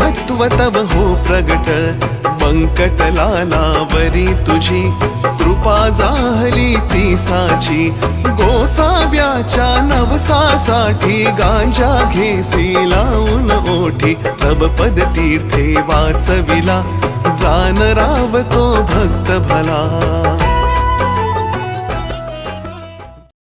महत्त्व तव हो प्रगट. पंकटलालावरी तुझी. कृपा जाहली ती साची. गोसाव्याच्या नवसासाठी गांजा घेसी लावून ओठी. तब पद तीर्थे वाचविला. जान राव तो भक्त भला.